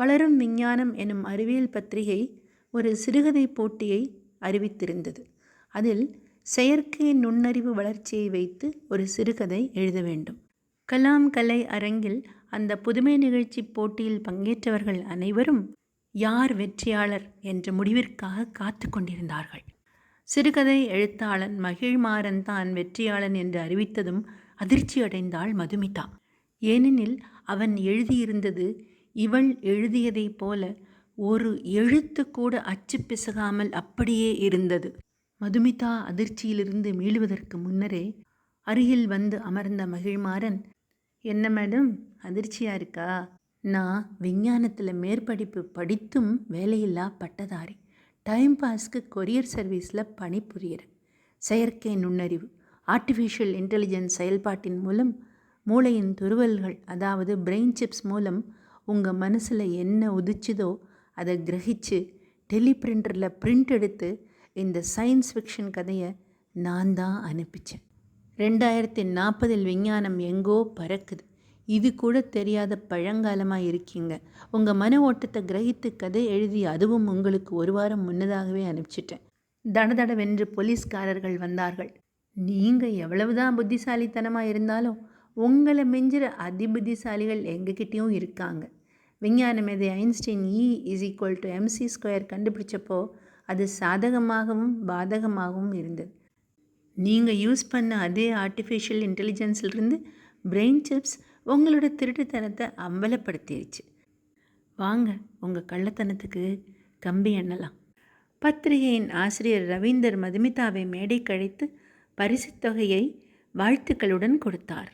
வளரும் விஞ்ஞானம் எனும் அறிவியல் பத்திரிகை ஒரு சிறுகதை போட்டியை அறிவித்திருந்தது. அதில் செயற்கை நுண்ணறிவு வளர்ச்சியை வைத்து ஒரு சிறுகதை எழுத வேண்டும். கலாம் கலை அரங்கில் அந்த புதுமை நிகழ்ச்சி போட்டியில் பங்கேற்றவர்கள் அனைவரும் யார் வெற்றியாளர் என்ற முடிவிற்காக காத்து கொண்டிருந்தார்கள். சிறுகதை எழுத்தாளன் மகிழ்மாறன் தான் வெற்றியாளன் என்று அறிவித்ததும் அதிர்ச்சியடைந்தாள் மதுமிதா. ஏனெனில் அவன் எழுதியிருந்தது இவள் எழுதியதைப் போல ஒரு எழுத்து கூட அச்சு பிசகாமல் அப்படியே இருந்தது. மதுமிதா அதிர்ச்சியிலிருந்து மீளுவதற்கு முன்னரே அருகில் வந்து அமர்ந்த மகிழ்மாறன் என்ன மேடம் அதிர்ச்சியாக இருக்கா? நான் விஞ்ஞானத்தில் மேற்படிப்பு படித்தும் வேலையில்லா பட்டதாரி. டைம் பாஸ்க்கு கொரியர் சர்வீஸில் பணிபுரியறேன் செயற்கை நுண்ணறிவு ஆர்டிஃபிஷியல் இன்டெலிஜென்ஸ் செயல்பாட்டின் மூலம் மூளையின் துருவல்கள் அதாவது பிரெயின் சிப்ஸ் மூலம் உங்கள் மனசில் என்ன உதிச்சுதோ அதை கிரகிச்சு டெலிபிரிண்டரில் பிரிண்ட் எடுத்து இந்த சயின்ஸ் ஃபிக்ஷன் கதையை நான் தான் அனுப்பிச்சேன். ரெண்டாயிரத்தி நாற்பதில் விஞ்ஞானம் எங்கோ பறக்குது. இது கூட தெரியாத பழங்காலமாக இருக்கீங்க. உங்கள் மன ஓட்டத்தை கிரகித்து கதை எழுதி அதுவும் உங்களுக்கு ஒரு வாரம் முன்னதாகவே அனுப்பிச்சிட்டேன். தடதடவென்று போலீஸ்காரர்கள் வந்தார்கள். நீங்கள் எவ்வளவுதான் புத்திசாலித்தனமாக இருந்தாலும் உங்களை மிஞ்சிற அதி புத்திசாலிகள் எங்ககிட்டயும் இருக்காங்க. விஞ்ஞான மேதை Einstein E is equal to MC square கண்டுபிடிச்சப்போ அது சாதகமாகவும் பாதகமாகவும் இருந்தது. நீங்கள் யூஸ் பண்ண அதே ஆர்டிஃபிஷியல் இன்டெலிஜென்ஸ்லேருந்து பிரெயின் சிப்ஸ் உங்களோட திருட்டுத்தனத்தை அம்பலப்படுத்திடுச்சு வாங்க உங்கள் கள்ளத்தனத்துக்கு கம்பி எண்ணலாம். பத்திரிகையின் ஆசிரியர் ரவீந்தர் மதுமிதாவை மேடை கழித்து பரிசுத் தொகையை வாழ்த்துக்களுடன் கொடுத்தார்.